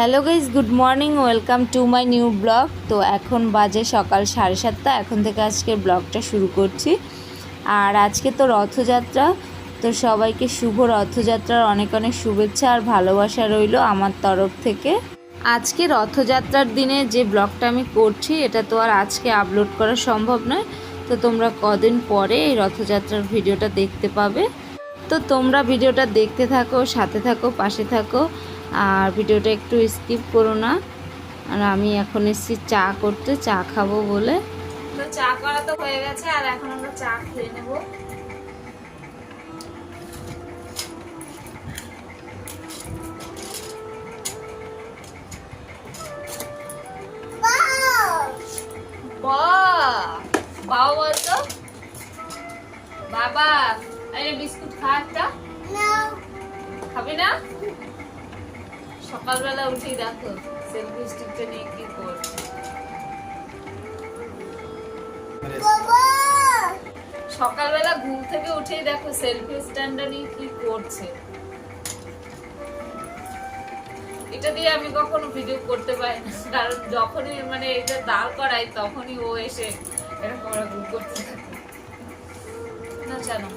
Hello guys good morning, welcome to my new vlog. তো এখন বাজে সকাল সাড়ে সাতটা, এখন থেকে আজকে ব্লগটা শুরু করছি। আর আজকে তো রথযাত্রা, তো সবাইকে শুভ রথযাত্রার অনেক অনেক শুভেচ্ছা আর ভালোবাসা রইল আমার তরফ থেকে। আজকে রথযাত্রার দিনে যে ব্লগটা আমি করছি, এটা তো আর আজকে আপলোড করা সম্ভব নয়। তো তোমরা কদিন পরে এই রথযাত্রার ভিডিওটা দেখতে পাবে। তো তোমরা ভিডিওটা দেখতে থাকো, সাথে থাকো, পাশে থাকো। আর ভিডিওটা একটু স্কিপ করো না। আর আমি এখন এসেছি চা করতে, চা খাব বলে। তো চা করা তো হয়ে গেছে, আর এখন আমরা চা খেয়ে নেব। বাবা বাবা আরে বিস্কুট খা একটা। খাবি না? সকালবেলা উঠেই দেখো সেলফি স্টিকটা নিয়ে কি করছে। সকালবেলা ঘুম থেকে উঠেই দেখো সেলফি স্ট্যান্ডটা নিয়ে কি করছে। এটা দিয়ে আমি কখনো ভিডিও করতে পারি না, কারণ যখনই মানে এটা দাঁড় করাই, তখনই ও এসে এরকম এরকম করতে থাকে না, জানো।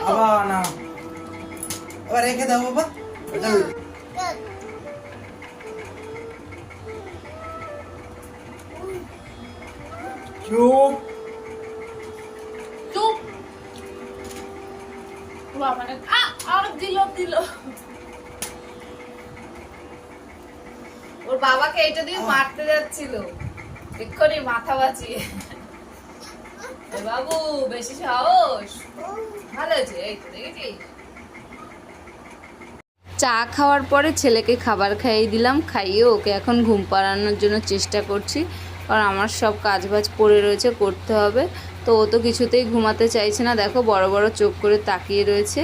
আবার না। আবার রেখে দাও বাবা। চুপ। চুপ। বাবা আর দিল দিল। ওর বাবাকে এটা দিয়ে মারতে যাচ্ছিল। এক্ষুনি মাথা বাঁচিয়ে। বাবু বেশি সাহস। ভালো দেখেছিস চা খাওয়ার পরে ছেলেকে খাবার খাইয়ে দিলাম, খাইয়ে ওকে এখন ঘুম পাড়ানোর জন্য চেষ্টা করছি। কারণ আমার সব কাজ বাজ পড়ে রয়েছে, করতে হবে। তো ও তো কিছুতেই ঘুমাতে চাইছে না। দেখো, বড় বড় চোখ করে তাকিয়ে রয়েছে।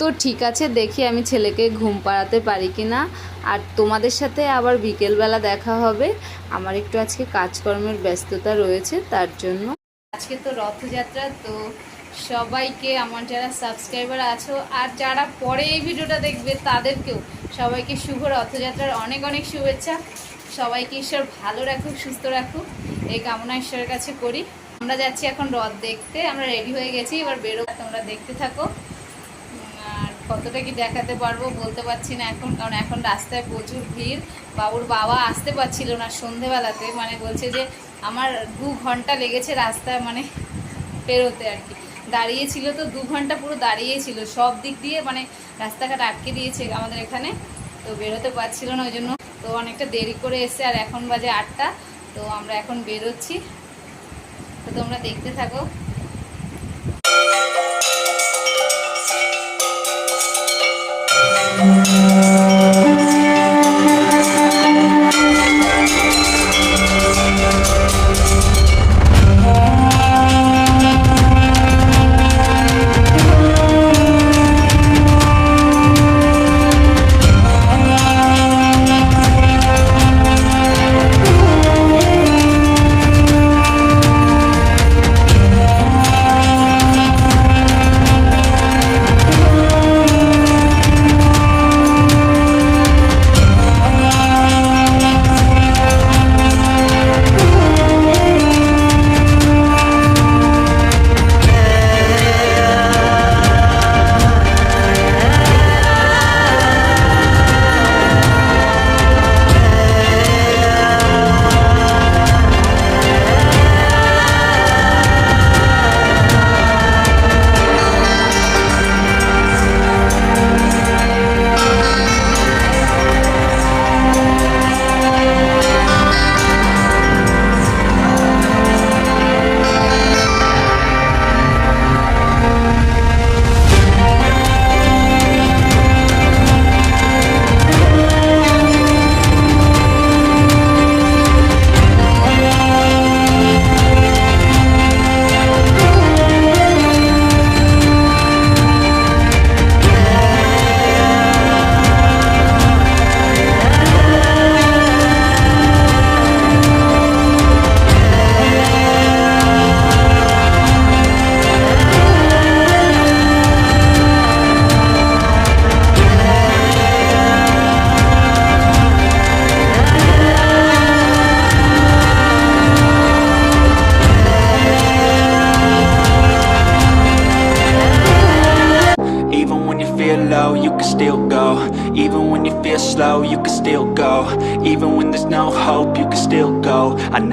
তো ঠিক আছে, দেখি আমি ছেলেকে ঘুম পাড়াতে পারি কি না। আর তোমাদের সাথে আবার বিকেলবেলা দেখা হবে। আমার একটু আজকে কাজকর্মের ব্যস্ততা রয়েছে, তার জন্য। আজকে তো রথযাত্রা, তো সবাইকে আমার যারা সাবস্ক্রাইবার আছো আর যারা পরে এই ভিডিওটা দেখবে তাদেরকেও সবাইকে শুভ রথযাত্রার অনেক অনেক শুভেচ্ছা। সবাইকে ঈশ্বর ভালো রাখুক, সুস্থ রাখুক, এই কামনা ঈশ্বরের কাছে করি। আমরা যাচ্ছি এখন রথ দেখতে, আমরা রেডি হয়ে গেছি, এবার বেরো তোমরা দেখতে থাকো। আর কতটা কি দেখাতে পারব বলতে পারছি না এখন, কারণ এখন রাস্তায় প্রচুর ভিড়। বাবুর বাবা আসতে পারছিল না সন্ধেবেলাতে মানে বলছে যে আমার দু ঘণ্টা লেগেছে রাস্তায় মানে পেরোতে আর কি। দাঁড়িয়েছিল তো, দু ঘণ্টা পুরো দাঁড়িয়েছিল। সব দিক দিয়ে মানে রাস্তাঘাট আটকে দিয়েছে আমাদের এখানে। তো বেরোতে পারছিল না ওই জন্য। তো অনেকটা দেরি করে এসে আর এখন বাজে আটটা। তো আমরা এখন বেরোচ্ছি। তো তোমরা দেখতে থাকো। Thank you.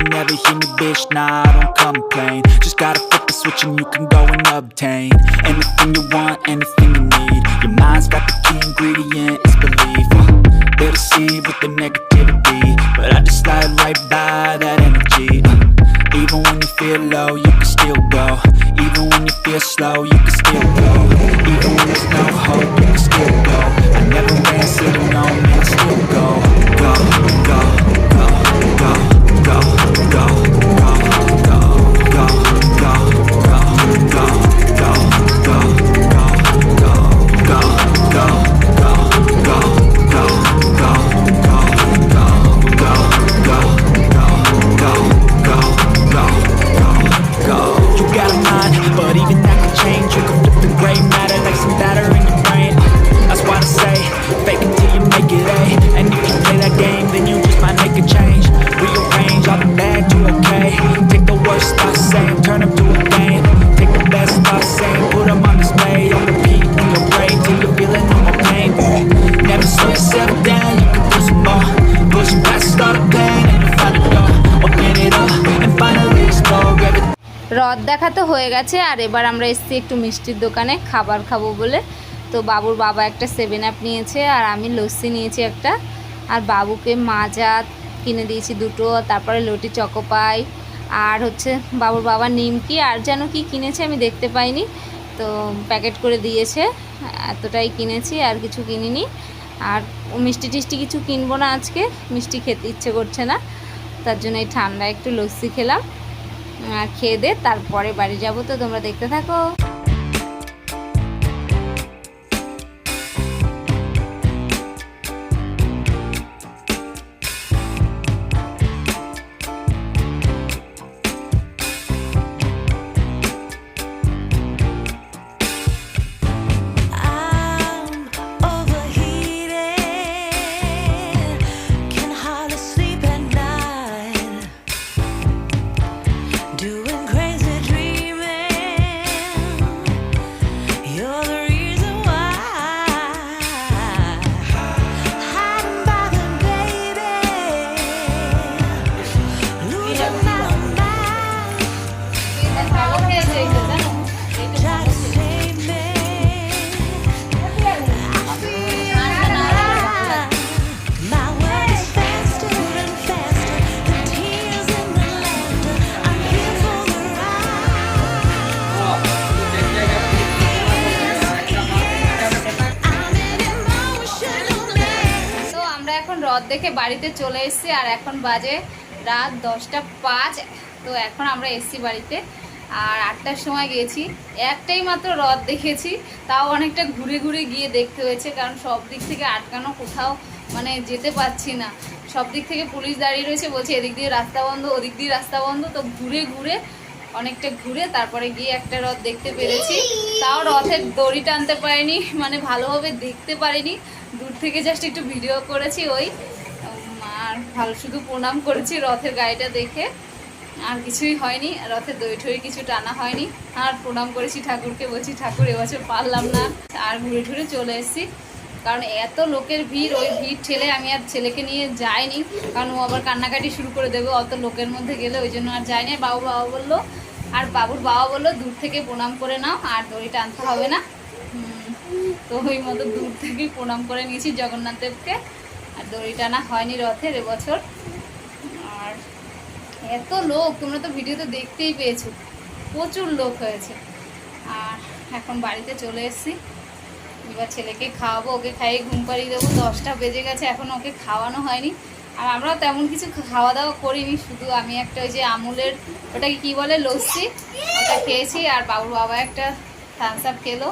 You'll never hear me, bitch, nah, I don't complain. Just gotta flip the switch and you can go and obtain Anything you want, anything you need. Your mind's got the key ingredient, it's belief. Uh, They'll deceive with the negativity But I just slide right by that energy. Uh, Even when you feel low, you can still go. Even when you feel slow, you can still go. Even when there's no hope, you can still go. I never answer to no, man, I still Go, go, go, গেছে আর এবার আমরা এসেছি একটু মিষ্টির দোকানে খাবার খাব বলে। তো বাবুর বাবা একটা সেভেন আপ নিয়েছে আর আমি লস্যি নিয়েছি একটা। আর বাবুকে মাজা কিনে দিয়েছি দুটো, তারপরে লটি চকোপাই আর হচ্ছে বাবুর বাবা নিমকি আর যেন কি কিনেছে আমি দেখতে পাইনি। তো প্যাকেট করে দিয়েছে, এতটাই কিনেছি আর কিছু কিনিনি। আর মিষ্টি টিষ্টি কিছু কিনবো না আজকে, মিষ্টি খেতে ইচ্ছে করছে না। তার জন্য এই ঠান্ডা একটু লস্যি খেলাম। খেয়ে দে তারপরে বাড়ি যাব তো তোমরা দেখতে থাকো। রথ দেখে বাড়িতে চলে এসেছি আর এখন বাজে রাত দশটা পাঁচ। তো এখন আমরা এসছি বাড়িতে আর আটটার সময় গেছি। একটাই মাত্র রথ দেখেছি, তাও অনেকটা ঘুরে ঘুরে গিয়ে দেখতে হয়েছে, কারণ সব দিক থেকে আটকানো কোথাও মানে যেতে পারছি না। সব দিক থেকে পুলিশ দাঁড়িয়ে রয়েছে, বলছে এদিক দিয়ে রাস্তা বন্ধ, ওদিক দিয়ে রাস্তা বন্ধ। তো ঘুরে ঘুরে, অনেকটা ঘুরে তারপরে গিয়ে একটা রথ দেখতে পেরেছি। তাও রথের দড়ি টানতে পারিনি মানে ভালোভাবে দেখতে পারিনি। দূর থেকে জাস্ট একটু ভিডিও করেছি ওই আর ভালো শুধু প্রণাম করেছি রথের গাড়িটা দেখে। আর কিছুই হয়নি, রথের দই ঠই কিছু টানা হয়নি। আর প্রণাম করেছি ঠাকুরকে, বলছি, ঠাকুর, এবছর পারলাম না। আর ঘুরে ঘুরে চলে এসেছি। কারণ এত লোকের ভিড়, ওই ভিড় ঠেলে আমি আর ছেলেকে নিয়ে যাইনি। কারণ ও আবার কান্নাকাটি শুরু করে দেবে, অত লোকের মধ্যে গেলে ওই জন্য আর যাইনি। বাবু বাবা বলল, আর বাবুর বাবা বলল, দূর থেকে প্রণাম করে নাও, আর দড়ি টানতে হবে না। তো ওই মতো দূর থেকেই প্রণাম করে নিয়েছি জগন্নাথ দেবকে আর দড়ি টানা হয়নি রথের এবছর। আর এত লোক, তোমরা তো ভিডিওতে দেখতেই পেয়েছ। প্রচুর লোক হয়েছে। আর এখন বাড়িতে চলে এসেছি। এবার ছেলেকে খাওয়াবো, ওকে খাইয়ে ঘুম পাড়িয়ে দেবো। দশটা বেজে গেছে, এখন ওকে খাওয়ানো হয়নি। আর আমরাও তেমন কিছু খাওয়া দাওয়া করিনি, শুধু আমি একটা ওই যে আমুলের, ওটাকে কি বলে, লস্যি, ওটা খেয়েছি। আর বাবুর বাবা একটা থামস আপ খেলো।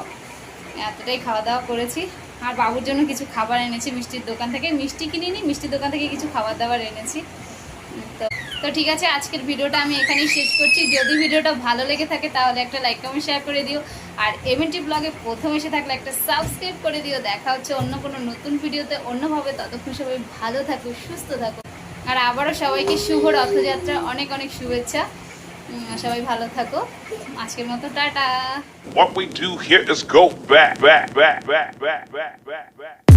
এতটাই খাওয়া দাওয়া করেছি। আর বাবুর জন্য কিছু খাবার এনেছি, মিষ্টির দোকান থেকে। মিষ্টি কিনিনি, মিষ্টির দোকান থেকে কিছু খাবার দাবার এনেছি। তো তো ঠিক আছে, আজকের ভিডিওটা আমি এখানেই শেষ করছি। যদি ভিডিওটা ভালো লেগে থাকে, তাহলে একটা লাইক কমেন্ট শেয়ার করে দিও। আর এমএনটি ব্লগে প্রথম এসে থাকলে একটা সাবস্ক্রাইব করে দিও। দেখা হচ্ছে অন্য কোনো নতুন ভিডিওতে। অন্যভাবে ততক্ষণ সবাই ভালো থাকো, সুস্থ থাকো। আর আবারও সবাইকে শুভ রথযাত্রা। অনেক অনেক শুভেচ্ছা। সবাই ভালো থাকো আজকের মতো tata What we do here is go back, back, back, back, back, back, back, back.